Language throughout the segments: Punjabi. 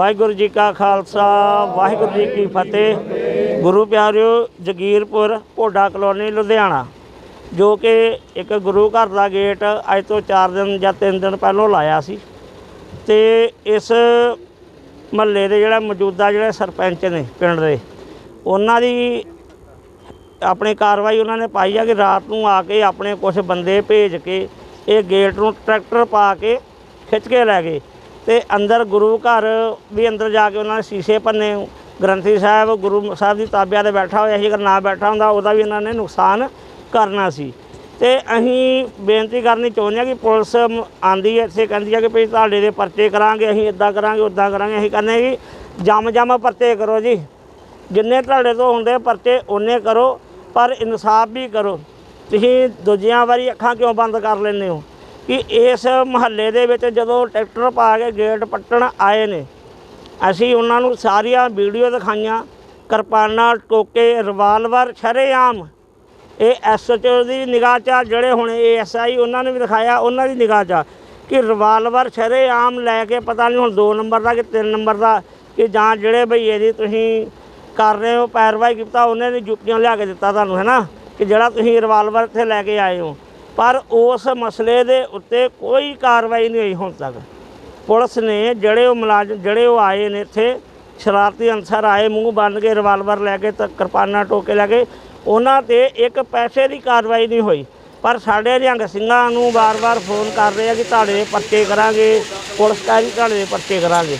ਵਾਹਿਗੁਰੂ ਜੀ ਕਾ ਖਾਲਸਾ, ਵਾਹਿਗੁਰੂ ਜੀ ਕੀ ਫਤਿਹ। ਗੁਰੂ ਪਿਆਰਿਓ, ਜਗੀਰਪੁਰ ਭੋਡਾ ਕਲੋਨੀ, ਲੁਧਿਆਣਾ, ਜੋ ਕਿ ਇੱਕ ਗੁਰੂ ਘਰ ਦਾ ਗੇਟ ਅੱਜ ਤੋਂ 4 ਦਿਨ ਜਾਂ 3 ਦਿਨ ਪਹਿਲਾਂ ਲਾਇਆ ਸੀ। ਤੇ ਇਸ ਮਹੱਲੇ ਦੇ ਜਿਹੜਾ ਮੌਜੂਦਾ ਜਿਹੜੇ ਸਰਪੰਚ ਨੇ ਪਿੰਡ ਦੇ, ਉਹਨਾਂ ਦੀ ਆਪਣੀ ਕਾਰਵਾਈ ਉਹਨਾਂ ਨੇ ਪਾਈ ਆ ਕਿ ਰਾਤ ਨੂੰ ਆ ਕੇ ਆਪਣੇ ਕੁਝ ਬੰਦੇ ਭੇਜ ਕੇ ਇਹ ਗੇਟ ਨੂੰ ਟਰੈਕਟਰ ਪਾ ਕੇ ਖਿੱਚ ਕੇ ਲੈ ਗਏ। ਤੇ ਅੰਦਰ ਗੁਰੂ ਘਰ ਵੀ ਅੰਦਰ ਜਾ ਕੇ ਉਹਨਾਂ ਨੇ ਸ਼ੀਸ਼ੇ ਭੰਨੇ। ਗ੍ਰੰਥੀ ਸਾਹਿਬ, ਗੁਰੂ ਸਾਹਿਬ ਦੀ ਤਾਬਿਆ ਤੇ ਬੈਠਾ ਹੋਇਆ ਸੀ, ਅਗਰ ਨਾ ਬੈਠਾ ਹੁੰਦਾ, ਉਹਦਾ ਵੀ ਇਹਨਾਂ ਨੇ ਨੁਕਸਾਨ ਕਰਨਾ ਸੀ। ਤੇ ਅਸੀਂ ਬੇਨਤੀ ਕਰਨੀ ਚਾਹੁੰਦੇ ਹਾਂ ਕਿ ਪੁਲਿਸ ਮ- ਆਂਦੀ ਹੈ, ਇੱਥੇ ਕਹਿੰਦੀ ਹੈ ਕਿ ਭਈ ਤੁਹਾਡੇ ਦੇ ਪਰਚੇ ਕਰਾਂਗੇ, ਅਸੀਂ ਇਦਾਂ ਕਰਾਂਗੇ ਉਦਾਂ ਕਰਾਂਗੇ, ਅਸੀਂ ਕਹਿੰਦੇ ਕਿ ਜੰਮ ਜੰਮ ਪਰਚੇ ਕਰੋ ਜੀ। ਜਿੰਨੇ ਤੁਹਾਡੇ ਤੋਂ ਹੁੰਦੇ ਪਰਚੇ ਉਹਨੇ ਕਰੋ, ਪਰ ਇਨਸਾਫ ਵੀ ਕਰੋ। ਤੁਸੀਂ ਦੂਜਿਆਂ ਵਾਰੀ ਅੱਖਾਂ ਕਿਉਂ ਬੰਦ ਕਰ ਲੈਂਦੇ ਹੋ? ਕਿ ਇਸ ਮਹੱਲੇ ਦੇ ਵਿੱਚ ਜਦੋਂ ਟਰੈਕਟਰ ਪਾ ਕੇ ਗੇਟ ਪੱਟਣ ਆਏ ਨੇ ਅਸੀਂ ਉਹਨਾਂ ਨੂੰ ਸਾਰੀਆਂ ਵੀਡੀਓ ਦਿਖਾਈਆਂ। ਕਿਰਪਾਨਾਂ ਟੋਕੇ ਰਿਵਾਲਵਰ ਸ਼ਰੇਆਮ ਇਹ ਐਸਐਚਓ ਦੀ ਨਿਗਾਹ 'ਚ ਆ, ਜਿਹੜੇ ਹੁਣ ਏਐਸਆਈ ਉਹਨਾਂ ਨੇ ਵੀ ਦਿਖਾਇਆ ਉਹਨਾਂ ਦੀ ਨਿਗਾਹ 'ਚ ਆ ਕਿ ਰਿਵਾਲਵਰ ਸ਼ਰੇਆਮ ਲੈ ਕੇ ਪਤਾ ਨਹੀਂ ਹੁਣ 2 ਨੰਬਰ ਦਾ ਕਿ 3 ਨੰਬਰ ਦਾ ਕਿ ਜਾਂ ਜਿਹੜੇ ਭਈਏ ਦੀ ਤੁਸੀਂ ਕਰ ਰਹੇ ਹੋ ਪੈਰਵਾਈ ਕੀਤਾ ਉਹਨੇ ਨੇ ਜੁੱਤੀਆਂ ਲਿਆ ਕੇ ਦਿੱਤਾ ਤੁਹਾਨੂੰ ਹੈ ਨਾ? ਕਿ ਜਿਹੜਾ ਤੁਸੀਂ ਰਿਵਾਲਵਰ ਇੱਥੇ ਲੈ ਕੇ ਆਏ ਹੋ। ਪਰ ਉਸ ਮਸਲੇ ਦੇ ਉੱਤੇ ਕੋਈ ਕਾਰਵਾਈ ਨਹੀਂ ਹੋਈ ਹੁਣ ਤੱਕ। ਪੁਲਿਸ ਨੇ ਜਿਹੜੇ ਉਹ ਮੁਲਾਜ਼ਮ, ਜਿਹੜੇ ਉਹ ਆਏ ਨੇ ਇੱਥੇ, ਸ਼ਰਾਰਤੀ ਅਨਸਰ ਆਏ, ਮੂੰਹ ਬੰਨ ਕੇ ਰਿਵਾਲਵਰ ਲੈ ਕੇ ਤੇ ਕਿਰਪਾਨਾਂ ਟੋਕੇ ਲੈ ਕੇ, ਉਹਨਾਂ ਤੇ ਇੱਕ ਪੈਸੇ ਦੀ ਕਾਰਵਾਈ ਨਹੀਂ ਹੋਈ। ਪਰ ਸਾਡੇ ਨਿਹੰਗ ਸਿੰਘਾਂ ਨੂੰ ਵਾਰ-ਵਾਰ ਫੋਨ ਕਰ ਰਹੇ ਆ ਕਿ ਤੁਹਾਡੇ ਦੇ ਪਰਚੇ ਕਰਾਂਗੇ, ਪੁਲਿਸ ਕਾਰੀ ਤੁਹਾਡੇ ਦੇ ਪਰਚੇ ਕਰਾਂਗੇ।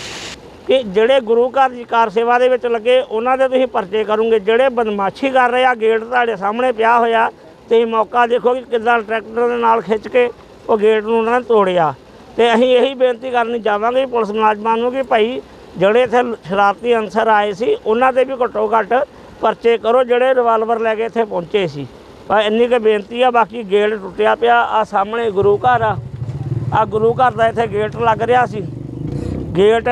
ਕਿ ਜਿਹੜੇ ਗੁਰੂ ਘਰ ਦੀ ਕਾਰ ਸੇਵਾ ਦੇ ਵਿੱਚ ਲੱਗੇ, ਉਹਨਾਂ ਦੇ ਤੁਸੀਂ ਪਰਚੇ ਕਰੋਗੇ। ਜਿਹੜੇ ਬਦਮਾਸ਼ੀ ਕਰ ਰਹੇ ਆ, ਗੇਟ ਤੁਹਾਡੇ ਸਾਹਮਣੇ ਪਿਆ ਹੋਇਆ ਤੁਸੀਂ ਮੌਕਾ ਦੇਖੋ ਕਿ ਕਿੱਦਾਂ ਟਰੈਕਟਰ ਦੇ ਨਾਲ ਖਿੱਚ ਕੇ ਉਹ ਗੇਟ ਨੂੰ ਉਹਨਾਂ ਨੇ ਤੋੜਿਆ। ਤੇ ਅਸੀਂ ਇਹੀ ਬੇਨਤੀ ਕਰਨੀ ਚਾਹਾਂਗੇ ਪੁਲਿਸ ਮੁਲਾਜ਼ਮਾਂ ਨੂੰ ਕਿ ਭਾਈ ਜਿਹੜੇ ਇੱਥੇ ਸ਼ਰਾਰਤੀ ਅਨਸਰ ਆਏ ਸੀ, ਉਹਨਾਂ ਦੇ ਵੀ ਘੱਟੋ ਘੱਟ ਪਰਚੇ ਕਰੋ, ਜਿਹੜੇ ਰਿਵਾਲਵਰ ਲੈ ਕੇ ਇੱਥੇ ਪਹੁੰਚੇ ਸੀ। ਪਰ ਇੰਨੀ ਕੁ ਬੇਨਤੀ ਆ, ਬਾਕੀ ਗੇਟ ਟੁੱਟਿਆ ਪਿਆ, ਆ ਸਾਹਮਣੇ ਗੁਰੂ ਘਰ ਆ। ਆ ਗੁਰੂ ਘਰ ਦਾ ਇੱਥੇ ਗੇਟ ਲੱਗ ਰਿਹਾ ਸੀ। ਗੇਟ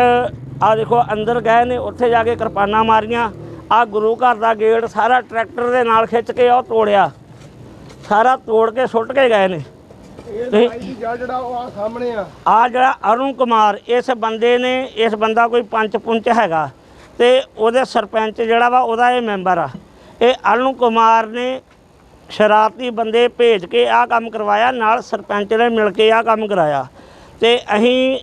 ਆ ਦੇਖੋ ਅੰਦਰ ਗਏ ਨੇ, ਉੱਥੇ ਜਾ ਕੇ ਕਿਰਪਾਨਾਂ ਮਾਰੀਆਂ। ਆ ਗੁਰੂ ਘਰ ਦਾ ਗੇਟ ਸਾਰਾ ਟਰੈਕਟਰ ਦੇ ਨਾਲ ਖਿੱਚ ਕੇ ਉਹ ਤੋੜਿਆ। ਸਾਰਾ ਤੋੜ ਕੇ ਸੁੱਟ ਕੇ ਗਏ ਨੇ। ਇਹ ਜਿਹੜਾ ਉਹ ਆ ਸਾਹਮਣੇ ਆ। ਆ ਜਿਹੜਾ ਅਰੁਣ ਕੁਮਾਰ ਇਸ ਬੰਦੇ ਨੇ ਇਸ ਬੰਦਾ ਕੋਈ ਪੰਚ ਪੁੰਚ ਹੈਗਾ। ਤੇ ਉਹਦੇ ਸਰਪੰਚ ਜਿਹੜਾ ਵਾ ਉਹਦਾ ਇਹ ਮੈਂਬਰ ਆ। ਇਹ ਅਰੁਣ ਕੁਮਾਰ ਨੇ ਸ਼ਰਾਰਤੀ ਬੰਦੇ ਭੇਜ ਕੇ ਆਹ ਕੰਮ ਕਰਵਾਇਆ ਨਾਲ ਸਰਪੰਚ ਨੇ ਮਿਲ ਕੇ ਆਹ ਕੰਮ ਕਰਾਇਆ। ਤੇ ਅਸੀਂ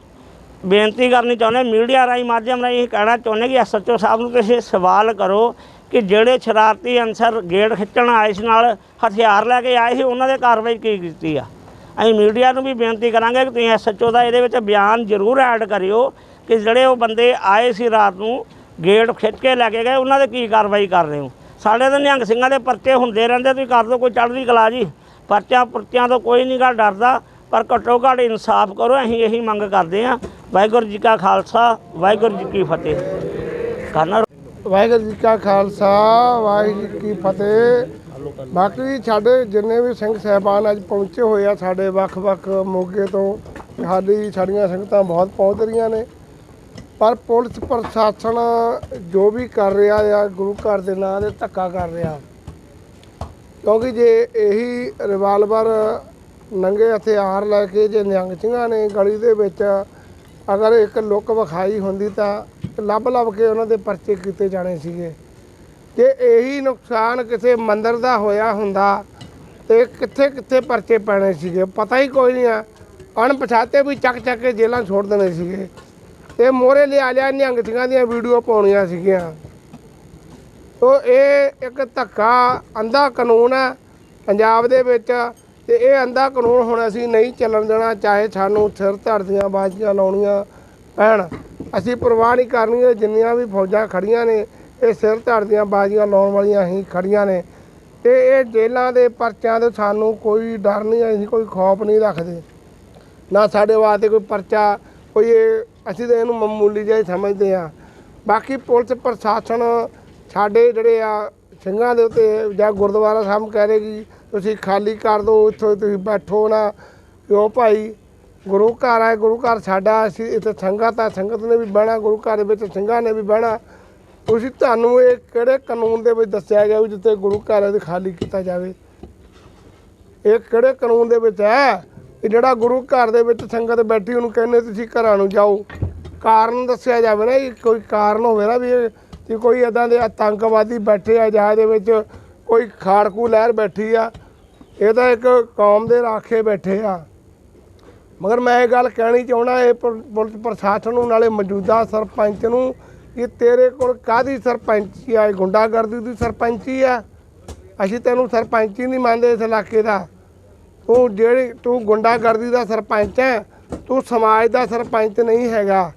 ਬੇਨਤੀ ਕਰਨੀ ਚਾਹੁੰਦੇ ਮੀਡੀਆ ਰਾਹੀਂ ਮਾਧਿਅਮ ਰਾਹੀਂ ਇਹ ਕਹਿਣਾ ਚਾਹੁੰਦੇ ਕਿ ਐਸਐਚਓ ਸਾਹਿਬ ਨੂੰ ਕਿਸੇ ਸਵਾਲ ਕਰੋ। ਕਿ ਜਿਹੜੇ ਸ਼ਰਾਰਤੀ ਅਨਸਰ ਗੇਟ ਖਿੱਚਣ ਆਏ ਸੀ ਨਾਲ ਹਥਿਆਰ ਲੈ ਕੇ ਆਏ ਸੀ, ਉਹਨਾਂ ਦੇ ਕਾਰਵਾਈ ਕੀ ਕੀਤੀ ਆ? ਅਸੀਂ ਮੀਡੀਆ ਨੂੰ ਵੀ ਬੇਨਤੀ ਕਰਾਂਗੇ ਕਿ ਤੁਸੀਂ ਐਸਐਚਓ ਦਾ ਇਹਦੇ ਵਿੱਚ ਬਿਆਨ ਜ਼ਰੂਰ ਐਡ ਕਰਿਓ ਕਿ ਜਿਹੜੇ ਉਹ ਬੰਦੇ ਆਏ ਸੀ ਰਾਤ ਨੂੰ ਗੇਟ ਖਿੱਚ ਕੇ ਲੈ ਕੇ ਗਏ, ਉਹਨਾਂ ਦੇ ਕੀ ਕਾਰਵਾਈ ਕਰ ਰਹੇ ਹੋ? ਸਾਡੇ ਤਾਂ ਨਿਹੰਗ ਸਿੰਘਾਂ ਦੇ ਪਰਚੇ ਹੁੰਦੇ ਰਹਿੰਦੇ, ਤੁਸੀਂ ਕਰ ਦਿਓ, ਕੋਈ ਚੜ੍ਹਦੀ ਕਲਾ ਜੀ। ਪਰਚਾ, ਪਰਚਿਆਂ ਤੋਂ ਕੋਈ ਨਹੀਂ ਗਾ ਡਰਦਾ, ਪਰ ਘੱਟੋ ਘੱਟ ਇਨਸਾਫ ਕਰੋ, ਅਸੀਂ ਇਹੀ ਮੰਗ ਕਰਦੇ ਹਾਂ। ਵਾਹਿਗੁਰੂ ਜੀ ਕਾ ਖਾਲਸਾ, ਵਾਹਿਗੁਰੂ ਜੀ ਕੀ ਫਤਿਹ। ਕਰਨਾ ਵਾਹਿਗੁਰੂ ਜੀ ਕਾ ਖਾਲਸਾ, ਵਾਹਿਗੁਰੂ ਜੀ ਕੀ ਫਤਿਹ। ਬਾਕੀ ਸਾਡੇ ਜਿੰਨੇ ਵੀ ਸਿੰਘ ਸਹਿਬਾਨ ਅੱਜ ਪਹੁੰਚੇ ਹੋਏ ਆ ਸਾਡੇ ਵੱਖ-ਵੱਖ ਮੋਗੇ ਤੋਂ ਸਾਡੀ ਸਾਡੀਆਂ ਸੰਗਤਾਂ ਬਹੁਤ ਪਹੁੰਚ ਰਹੀਆਂ ਨੇ। ਪਰ ਪੁਲਿਸ ਪ੍ਰਸ਼ਾਸਨ ਜੋ ਵੀ ਕਰ ਰਿਹਾ ਆ, ਗੁਰੂ ਘਰ ਦੇ ਨਾਂ ਦੇ ਧੱਕਾ ਕਰ ਰਿਹਾ। ਕਿਉਂਕਿ ਜੇ ਇਹੀ ਰਿਵਾਲਵਰ ਨੰਗੇ ਹਥਿਆਰ ਲੈ ਕੇ ਜੇ ਨਿਹੰਗ ਸਿੰਘਾਂ ਨੇ ਗਲੀ ਦੇ ਵਿੱਚ ਅਗਰ ਇੱਕ ਲੁੱਕ ਵਿਖਾਈ ਹੁੰਦੀ ਤਾਂ ਲੱਭ ਲੱਭ ਕੇ ਉਹਨਾਂ ਦੇ ਪਰਚੇ ਕੀਤੇ ਜਾਣੇ ਸੀਗੇ। ਜੇ ਇਹੀ ਨੁਕਸਾਨ ਕਿਸੇ ਮੰਦਰ ਦਾ ਹੋਇਆ ਹੁੰਦਾ ਤੇ ਕਿੱਥੇ ਕਿੱਥੇ ਪਰਚੇ ਪੈਣੇ ਸੀਗੇ, ਪਤਾ ਹੀ ਕੋਈ ਨਹੀਂ ਆ। ਅਣਪਛਾਤੇ ਵੀ ਚੱਕ ਚੱਕ ਕੇ ਜੇਲ੍ਹਾਂ ਛੋੜ ਦੇਣੇ ਸੀਗੇ। ਤੇ ਮੋਰੇ ਲਿਆ ਲਿਆ ਨਿਹੰਗ ਸਿੰਘਾਂ ਦੀਆਂ ਵੀਡੀਓ ਪਾਉਣੀਆਂ ਸੀਗੀਆਂ। ਸੋ ਇਹ ਇੱਕ ਧੱਕਾ, ਅੰਧਾ ਕਾਨੂੰਨ ਹੈ ਪੰਜਾਬ ਦੇ ਵਿੱਚ। ਤੇ ਇਹ ਅੰਧਾ ਕਾਨੂੰਨ ਹੁਣ ਅਸੀਂ ਨਹੀਂ ਚੱਲਣ ਦੇਣਾ, ਚਾਹੇ ਸਾਨੂੰ ਸਿਰ ਧੜ ਦੀਆਂ ਬਾਜ਼ੀਆਂ ਲਾਉਣੀਆਂ ਪੈਣ। ਅਸੀਂ ਪਰਵਾਹ ਨਹੀਂ ਕਰਨੀ ਜਿੰਨੀਆਂ ਵੀ ਫੌਜਾਂ ਖੜੀਆਂ ਨੇ, ਇਹ ਸਿਰ ਧੜ ਦੀਆਂ ਬਾਜ਼ੀਆਂ ਲਾਉਣ ਵਾਲੀਆਂ ਹੀ ਖੜੀਆਂ ਨੇ। ਤੇ ਇਹ ਜੇਲ੍ਹਾਂ ਦੇ ਪਰਚਿਆਂ ਤੋਂ ਸਾਨੂੰ ਕੋਈ ਡਰ ਨਹੀਂ, ਅਸੀਂ ਕੋਈ ਖੌਫ ਨਹੀਂ ਰੱਖਦੇ। ਨਾ ਸਾਡੇ ਵਾਸਤੇ ਕੋਈ ਪਰਚਾ, ਕੋਈ ਅਸੀਂ ਤਾਂ ਇਹਨੂੰ ਮਾਮੂਲੀ ਜਿਹਾ ਸਮਝਦੇ ਆ ਬਾਕੀ ਪੁਲਿਸ ਪ੍ਰਸ਼ਾਸਨ ਸਾਡੇ ਜਿਹੜੇ ਆ ਸਿੰਘਾਂ ਦੇ ਉੱਤੇ ਜਾਂ ਗੁਰਦੁਆਰਾ ਸਾਹਿਬ ਕਹਿ ਰਹੇ ਕਿ ਤੁਸੀਂ ਖਾਲੀ ਕਰ ਦਿਓ, ਇੱਥੋਂ ਤੁਸੀਂ ਬੈਠੋ ਨਾ। ਕਿਉਂ ਭਾਈ? ਗੁਰੂ ਘਰ ਹੈ ਗੁਰੂ ਘਰ ਸਾਡਾ ਅਸੀਂ ਇੱਥੇ ਸੰਗਤ ਹੈ ਸੰਗਤ ਨੇ ਵੀ ਬਹਿਣਾ, ਗੁਰੂ ਘਰ ਦੇ ਵਿੱਚ ਸਿੰਘਾਂ ਨੇ ਵੀ ਬਹਿਣਾ। ਤੁਸੀਂ ਤੁਹਾਨੂੰ ਇਹ ਕਿਹੜੇ ਕਾਨੂੰਨ ਦੇ ਵਿੱਚ ਦੱਸਿਆ ਗਿਆ ਵੀ ਜਿੱਥੇ ਗੁਰੂ ਘਰ ਹੈ ਖਾਲੀ ਕੀਤਾ ਜਾਵੇ? ਇਹ ਕਿਹੜੇ ਕਾਨੂੰਨ ਦੇ ਵਿੱਚ ਹੈ? ਕਿ ਜਿਹੜਾ ਗੁਰੂ ਘਰ ਦੇ ਵਿੱਚ ਸੰਗਤ ਬੈਠੀ, ਉਹਨੂੰ ਕਹਿੰਦੇ ਤੁਸੀਂ ਘਰਾਂ ਨੂੰ ਜਾਓ। ਕਾਰਨ ਦੱਸਿਆ ਜਾਵੇ ਨਾ ਕੋਈ ਕਾਰਨ ਹੋਵੇ ਨਾ ਵੀ ਇਹ- ਕਿ ਕੋਈ ਇਦਾਂ ਦੇ ਆਤੰਕਵਾਦੀ ਬੈਠੇ ਆ ਜਹਾਜ਼ ਦੇ ਵਿੱਚ ਕੋਈ ਖਾੜਕੂ ਲਹਿਰ ਬੈਠੀ ਆ। ਇਹ ਤਾਂ ਇੱਕ ਕੌਮ ਦੇ ਰਾਖੇ ਬੈਠੇ ਆ। ਮਗਰ ਮੈਂ ਇਹ ਗੱਲ ਕਹਿਣੀ ਚਾਹਣਾ ਇਹ ਪੁਲ- ਪੁਲਿਸ ਪ੍ਰਸ਼ਾਸਨ ਨੂੰ, ਨਾਲੇ ਮੌਜੂਦਾ ਸਰਪੰਚ ਨੂੰ, ਕਿ ਤੇਰੇ ਕੋਲ ਕਾਦੀ ਸਰਪੰਚੀ ਆ? ਗੁੰਡਾਗਰਦੀ ਦੀ ਸਰਪੰਚੀ ਆ। ਅਸੀਂ ਤੈਨੂੰ ਸਰਪੰਚ ਹੀ ਨਹੀਂ ਮੰਨਦੇ ਇਸ ਇਲਾਕੇ ਦਾ। ਤੂੰ ਜਿਹੜੀ, ਤੂੰ ਗੁੰਡਾਗਰਦੀ ਦਾ ਸਰਪੰਚ ਹੈ ਤੂੰ ਸਮਾਜ ਦਾ ਸਰਪੰਚ ਨਹੀਂ ਹੈਗਾ।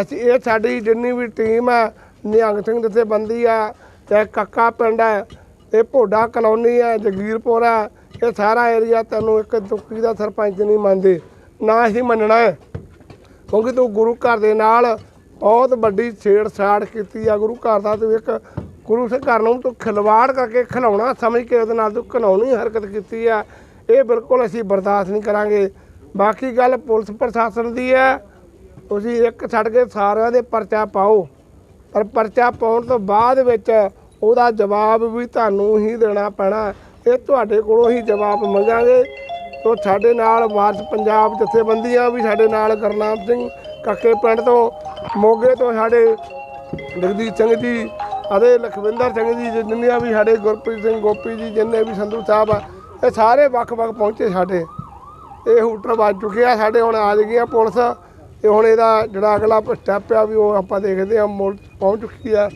ਅਸੀਂ, ਇਹ ਸਾਡੀ ਜਿੰਨੀ ਵੀ ਟੀਮ ਹੈ ਨਿਹੰਗ ਸਿੰਘ ਜਥੇਬੰਦੀ ਆ ਤੇ ਕੱਕਾ ਪਿੰਡ ਹੈ ਇਹ ਭੋਡਾ ਕਲੋਨੀ ਹੈ ਜਗੀਰਪੁਰ ਹੈ ਇਹ ਸਾਰਾ ਏਰੀਆ ਤੈਨੂੰ ਇੱਕ ਦੁੱਕੀ ਦਾ ਸਰਪੰਚ ਨਹੀਂ ਮੰਨਦੇ। ਨਾ ਹੀ ਮੰਨਣਾ ਕਿਉਂਕਿ ਤੂੰ ਗੁਰੂ ਘਰ ਦੇ ਨਾਲ ਬਹੁਤ ਵੱਡੀ ਛੇੜਛਾੜ ਕੀਤੀ ਆ। ਗੁਰੂ ਘਰ ਦਾ ਤੂੰ ਇੱਕ ਗੁਰੂ ਸੇ ਘਰ ਨੂੰ ਤੂੰ ਖਿਲਵਾੜ ਕਰਕੇ ਖਿਲਾਉਣਾ, ਸਮਝ ਕੇ ਉਹਦੇ ਨਾਲ ਤੂੰ ਘਿਨਾਉਣੀ ਹਰਕਤ ਕੀਤੀ ਆ। ਇਹ ਬਿਲਕੁਲ ਅਸੀਂ ਬਰਦਾਸ਼ਤ ਨਹੀਂ ਕਰਾਂਗੇ। ਬਾਕੀ ਗੱਲ ਪੁਲਿਸ ਪ੍ਰਸ਼ਾਸਨ ਦੀ ਹੈ। ਤੁਸੀਂ ਇੱਕ ਛੱਡ ਕੇ ਸਾਰਿਆਂ ਦੇ ਪਰਚਾ ਪਾਓ। ਪਰ ਪਰਚਾ ਪਾਉਣ ਤੋਂ ਬਾਅਦ ਵਿੱਚ ਉਹਦਾ ਜਵਾਬ ਵੀ ਤੁਹਾਨੂੰ ਹੀ ਦੇਣਾ ਪੈਣਾ। ਇਹ ਤੁਹਾਡੇ ਕੋਲੋਂ ਹੀ ਜਵਾਬ ਮੰਗਾਂਗੇ। ਤੋ ਸਾਡੇ ਨਾਲ ਵਾਰਸ ਪੰਜਾਬ ਜਥੇਬੰਦੀਆਂ ਵੀ ਸਾਡੇ ਨਾਲ ਗੁਰਨਾਮ ਸਿੰਘ ਕੱਕੇ ਪਿੰਡ ਤੋਂ, ਮੋਗੇ ਤੋਂ ਸਾਡੇ ਜਗਦੀਪ ਸਿੰਘ ਜੀ ਅਤੇ ਲਖਵਿੰਦਰ ਸਿੰਘ ਜੀ, ਜਿੰਨੀਆਂ ਵੀ ਸਾਡੇ ਗੁਰਪ੍ਰੀਤ ਸਿੰਘ ਗੋਪੀ ਜੀ, ਜਿੰਨੇ ਵੀ ਸੰਧੂ ਸਾਹਿਬ ਆ, ਇਹ ਸਾਰੇ ਵੱਖ-ਵੱਖ ਪਹੁੰਚੇ ਸਾਡੇ। ਇਹ ਹੂਟਰ ਵੱਜ ਚੁੱਕੇ ਆ, ਸਾਡੇ ਹੁਣ ਆ ਗਈ ਆ ਪੁਲਿਸ। ਤੇ ਹੁਣ ਇਹਦਾ ਜਿਹੜਾ ਅਗਲਾ ਸਟੈਪ ਆ ਵੀ ਉਹ ਆਪਾਂ ਦੇਖਦੇ ਆ, ਮੋੜ ਪਹੁੰਚ ਚੁੱਕੀ ਆ।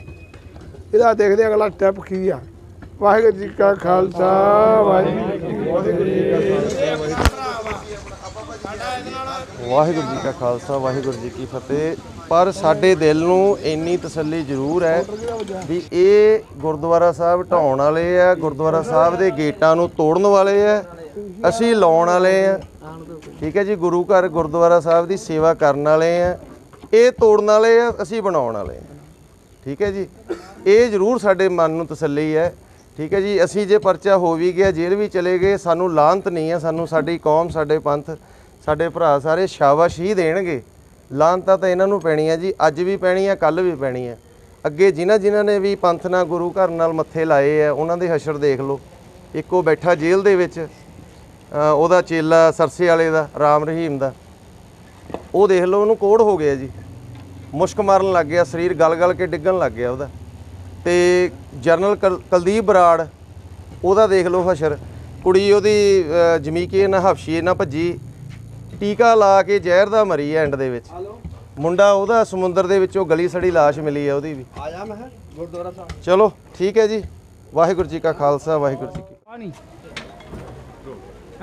ਇਹਦਾ ਦੇਖਦੇ ਆ ਅਗਲਾ ਸਟੈਪ ਕੀ ਆ। ਵਾਹਿਗੁਰੂ ਜੀ ਕਾ ਖਾਲਸਾ, ਵਾਹਿਗੁਰੂ ਜੀ ਕੀ ਫਤਿਹ। ਵਾਹਿਗੁਰੂ ਜੀ ਕਾ ਖਾਲਸਾ, ਵਾਹਿਗੁਰੂ ਜੀ ਕੀ ਫਤਿਹ। ਪਰ ਸਾਡੇ ਦਿਲ ਨੂੰ ਇੰਨੀ ਤਸੱਲੀ ਜ਼ਰੂਰ ਹੈ ਵੀ ਇਹ ਗੁਰਦੁਆਰਾ ਸਾਹਿਬ ਢਾਉਣ ਵਾਲੇ ਆ, ਗੁਰਦੁਆਰਾ ਸਾਹਿਬ ਦੇ ਗੇਟਾਂ ਨੂੰ ਤੋੜਨ ਵਾਲੇ ਆ, ਅਸੀਂ ਲਾਉਣ ਵਾਲੇ ਆ। ਠੀਕ ਹੈ ਜੀ, ਗੁਰੂ ਘਰ ਗੁਰਦੁਆਰਾ ਸਾਹਿਬ ਦੀ ਸੇਵਾ ਕਰਨ ਵਾਲੇ ਆ। ਇਹ ਤੋੜਨ ਵਾਲੇ ਆ, ਅਸੀਂ ਬਣਾਉਣ ਵਾਲੇ ਆ। ਠੀਕ ਹੈ ਜੀ, ਇਹ ਜ਼ਰੂਰ ਸਾਡੇ ਮਨ ਨੂੰ ਤਸੱਲੀ ਹੈ ਠੀਕ ਹੈ ਜੀ, ਅਸੀਂ ਜੇ ਪਰਚਾ ਹੋ ਵੀ ਗਿਆ, ਜੇਲ੍ਹ ਵੀ ਚਲੇ ਗਏ, ਸਾਨੂੰ ਲਾਂਤ ਨਹੀਂ ਹੈ, ਸਾਨੂੰ ਸਾਡੀ ਕੌਮ, ਸਾਡੇ ਪੰਥ, ਸਾਡੇ ਭਰਾ ਸਾਰੇ ਸ਼ਾਬਾਸ਼ ਹੀ ਦੇਣਗੇ। ਲਾਂਤਾਂ ਤਾਂ ਇਹਨਾਂ ਨੂੰ ਪੈਣੀ ਹੈ ਜੀ, ਅੱਜ ਵੀ ਪੈਣੀ ਹੈ ਕੱਲ ਵੀ ਪੈਣੀ ਹੈ। ਅੱਗੇ ਜਿਨ੍ਹਾਂ ਜਿਨ੍ਹਾਂ ਨੇ ਵੀ ਪੰਥ ਨਾਲ, ਗੁਰੂ ਘਰ ਨਾਲ ਮੱਥੇ ਲਾਏ ਆ ਉਹਨਾਂ ਦੇ ਹਸ਼ਰ ਦੇਖ ਲਓ। ਇੱਕੋ ਬੈਠਾ ਜੇਲ੍ਹ ਦੇ ਵਿੱਚ ਉਹਦਾ ਚੇਲਾ ਸਰਸੇ ਵਾਲੇ ਦਾ, ਰਾਮ ਰਹੀਮ ਦਾ। ਉਹ ਦੇਖ ਲਓ, ਉਹਨੂੰ ਕੋੜ ਹੋ ਗਿਆ ਜੀ। ਮੁਸ਼ਕ ਮਾਰਨ ਲੱਗ ਗਿਆ, ਸਰੀਰ ਗਲ-ਗਲ ਕੇ ਡਿੱਗਣ ਲੱਗ ਗਿਆ ਉਹਦਾ। ਤੇ ਜਨਰਲ ਕੁਲ- ਕੁਲਦੀਪ ਬਰਾੜ ਉਹਦਾ ਦੇਖ ਲਓ ਹਸ਼ਰ। ਕੁੜੀ ਉਹਦੀ ਜਮੀਕੇ ਨਾ ਹਫਸ਼ੀ ਨਾ ਭੱਜੀ। ਟੀਕਾ ਲਾ ਕੇ ਜ਼ਹਿਰ ਦਾ ਮਰੀ ਐਂਡ ਦੇ ਵਿੱਚ। ਮੁੰਡਾ ਉਹਦਾ ਸਮੁੰਦਰ ਦੇ ਵਿੱਚੋਂ ਗਲੀ ਸੜੀ ਲਾਸ਼ ਮਿਲੀ ਹੈ ਉਹਦੀ ਵੀ। ਆਇਆ ਮੈਂ ਗੁਰਦੁਆਰਾ ਸਾਹਿਬ। ਚਲੋ ਠੀਕ ਹੈ ਜੀ। ਵਾਹਿਗੁਰੂ ਜੀ ਕਾ ਖਾਲਸਾ ਵਾਹਿਗੁਰੂ ਜੀ ਕੀ ਆ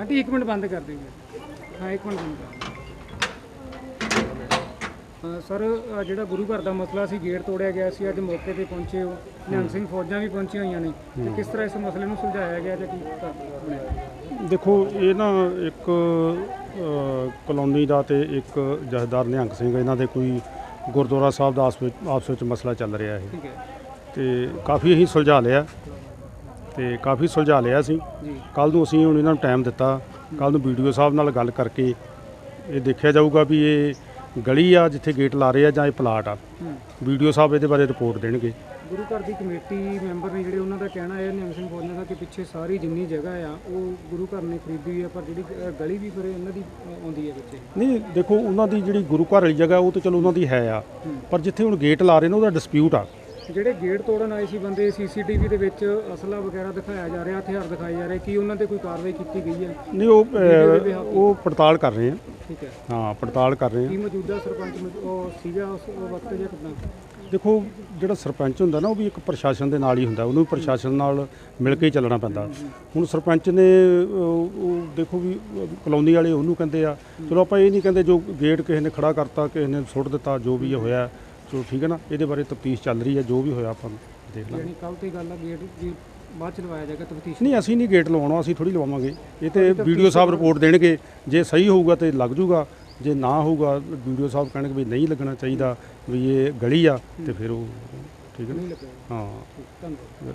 ਆਂਟੀ ਇੱਕ ਮਿੰਟ ਬੰਦ ਕਰ ਦਿਓ। ਹਾਂ ਇੱਕ ਮਿੰਟ ਬੰਦ ਸਰ ਆਹ ਜਿਹੜਾ ਗੁਰੂ ਘਰ ਦਾ ਮਸਲਾ ਸੀ ਗੇਟ ਤੋੜਿਆ ਗਿਆ ਸੀ ਅੱਜ ਮੌਕੇ ਤੇ ਪਹੁੰਚੇ ਹੋ। ਨਿਹੰਗ ਸਿੰਘ ਫੌਜਾਂ ਵੀ ਪਹੁੰਚੀਆਂ ਹੋਈਆਂ ਨੇ। ਤੇ ਕਿਸ ਤਰ੍ਹਾਂ ਇਸ ਮਸਲੇ ਨੂੰ ਸੁਲਝਾਇਆ ਗਿਆ ਜਾਂ ਕੀ ਕਰ ਬਣਿਆ? ਦੇਖੋ ਇਹ ਨਾ ਇੱਕ ਅ, ਕਲੋਨੀ ਦਾ ਤੇ ਇੱਕ ਜਥੇਦਾਰ ਨਿਹੰਗ ਸਿੰਘ ਇਹਨਾਂ ਦੇ ਕੋਈ ਗੁਰਦੁਆਰਾ ਸਾਹਿਬ ਦਾ ਆਪਸ ਵਿੱਚ ਆਪਸ ਵਿੱਚ ਮਸਲਾ ਚੱਲ ਰਿਹਾ ਹੈ ਠੀਕ ਹੈ। ਤੇ ਕਾਫੀ ਅਸੀਂ ਸੁਲਝਾ ਲਿਆ। ਤੇ ਕਾਫੀ ਸੁਲਝਾ ਲਿਆ ਸੀ ਜੀ। ਕੱਲ ਨੂੰ ਅਸੀਂ ਹੁਣ ਇਹਨਾਂ ਨੂੰ ਟਾਈਮ ਦਿੱਤਾ। ਕੱਲ ਨੂੰ ਵੀਡੀਓ ਸਾਹਿਬ ਨਾਲ ਗੱਲ ਕਰਕੇ ਇਹ ਦੇਖਿਆ ਜਾਊਗਾ ਵੀ ਇਹ ਗਲੀ ਆ ਜਿੱਥੇ ਗੇਟ ਲਾ ਰਹੇ ਆ ਜਾਂ ਇਹ ਪਲਾਟ ਆ। ਵੀਡੀਓ ਸਾਹਿਬ ਇਹਦੇ ਬਾਰੇ ਰਿਪੋਰਟ ਦੇਣਗੇ। ਗੁਰੂ ਘਰ ਦੀ ਕਮੇਟੀ ਮੈਂਬਰ ਨੇ ਜਿਹੜੇ ਉਹਨਾਂ ਦਾ ਕਹਿਣਾ ਹੈ ਨਿਹੰਗ ਸਿੰਘ ਫੌਜਾਂ ਦਾ ਕਿ ਪਿੱਛੇ ਸਾਰੀ ਜਿੰਨੀ ਜਗ੍ਹਾ ਆ ਉਹ ਗੁਰੂ ਘਰ ਨੇ ਖਰੀਦੀ ਹੋਈ ਹੈ ਪਰ ਜਿਹੜੀ ਗਲੀ ਵੀ ਫਿਰ ਇਹਨਾਂ ਦੀ ਆਉਂਦੀ ਹੈ ਪਿੱਛੇ। ਨਹੀਂ ਦੇਖੋ ਉਹਨਾਂ ਦੀ ਜਿਹੜੀ ਗੁਰੂ ਘਰ ਵਾਲੀ ਜਗ੍ਹਾ ਉਹ ਤਾਂ ਚਲੋ ਉਹਨਾਂ ਦੀ ਹੈ ਆ। ਪਰ ਜਿੱਥੇ ਹੁਣ ਗੇਟ ਲਾ ਰਹੇ ਨੇ ਉਹਦਾ ਡਿਸਪਿਊਟ ਆ। ਜਿਹੜੇ ਗੇਟ ਤੋੜਨ ਆਏ ਸੀ ਬੰਦੇ ਸੀਸੀਟੀਵੀ ਦੇ ਵਿੱਚ ਅਸਲਾ ਵਗੈਰਾ ਦਿਖਾਇਆ ਜਾ ਰਿਹਾ ਹਥਿਆਰ ਦਿਖਾਏ ਜਾ ਰਹੇ ਕੀ ਉਹਨਾਂ ਤੇ ਕੋਈ ਕਾਰਵਾਈ ਕੀਤੀ ਗਈ ਹੈ? ਨਹੀਂ ਉਹ ਉਹ ਪੜਤਾਲ ਕਰ ਰਹੇ ਆ। ਠੀਕ ਹੈ। ਹਾਂ ਪੜਤਾਲ ਕਰ ਰਹੇ ਕੀ ਆ ਮੌਜੂਦਾ ਸਰਪੰਚ ਉਹ ਸੀਗਾ ਉਸ ਉਹ ਵਕਤ ਜਾਂ ਕਿਦਾਂ? ਦੇਖੋ ਜਿਹੜਾ ਸਰਪੰਚ ਹੁੰਦਾ ਨਾ ਉਹ ਵੀ ਇੱਕ ਪ੍ਰਸ਼ਾਸਨ ਦੇ ਨਾਲ ਹੀ ਹੁੰਦਾ ਉਹਨੂੰ ਵੀ ਪ੍ਰਸ਼ਾਸਨ ਨਾਲ ਮਿਲ ਕੇ ਹੀ ਚੱਲਣਾ ਪੈਂਦਾ। ਹੁਣ ਸਰਪੰਚ ਨੇ ਉਹ ਦੇਖੋ ਵੀ ਕਲੋਨੀ ਵਾਲੇ ਉਹਨੂੰ ਕਹਿੰਦੇ ਆ ਚਲੋ ਆਪਾਂ ਇਹ ਨਹੀਂ ਕਹਿੰਦੇ ਜੋ ਗੇਟ ਕਿਸੇ ਨੇ ਖੜਾ ਕਰਤਾ ਕਿਸੇ ਨੇ ਸੁੱਟ ਦਿੱਤਾ ਜੋ ਵੀ ਹੋਇਆ ਚਲੋ ਠੀਕ ਹੈ ਨਾ ਇਹਦੇ ਬਾਰੇ ਤਫਤੀਸ਼ ਚੱਲ ਰਹੀ ਹੈ ਜੋ ਵੀ ਹੋਇਆ ਆਪਾਂ ਦੇਖ ਲਾਂਗੇ। ਯਾਨੀ ਕੱਲ ਤੇ ਗੱਲ ਆ ਗੇਟ ਜੀ ਬਾਅਦ ਚ ਲਵਾਇਆ ਜਾਏਗਾ ਤਫਤੀਸ਼? ਨਹੀਂ ਅਸੀਂ ਨਹੀਂ ਗੇਟ ਲਵਾਉਣਾ ਅਸੀਂ ਥੋੜੀ ਲਵਾਵਾਂਗੇ। ਇਹ ਤੇ ਵੀਡੀਓ ਸਾਹਿਬ ਰਿਪੋਰਟ ਦੇਣਗੇ ਜੇ ਸਹੀ ਹੋਊਗਾ ਤੇ ਲੱਗ ਜੂਗਾ ਜੇ ਨਾ ਹੋਊਗਾ ਵੀਡੀਓ ਸਾਹਿਬ ਕਹਿਣਗੇ ਵੀ ਨਹੀਂ ਲੱਗਣਾ ਚਾਹੀਦਾ ਵੀ ਇਹ ਗਲੀ ਆ ਤੇ ਫਿਰ ਉਹ ਠੀਕ ਹੈ ਨਾ? ਹਾਂ। ਧੰਨਵਾਦ।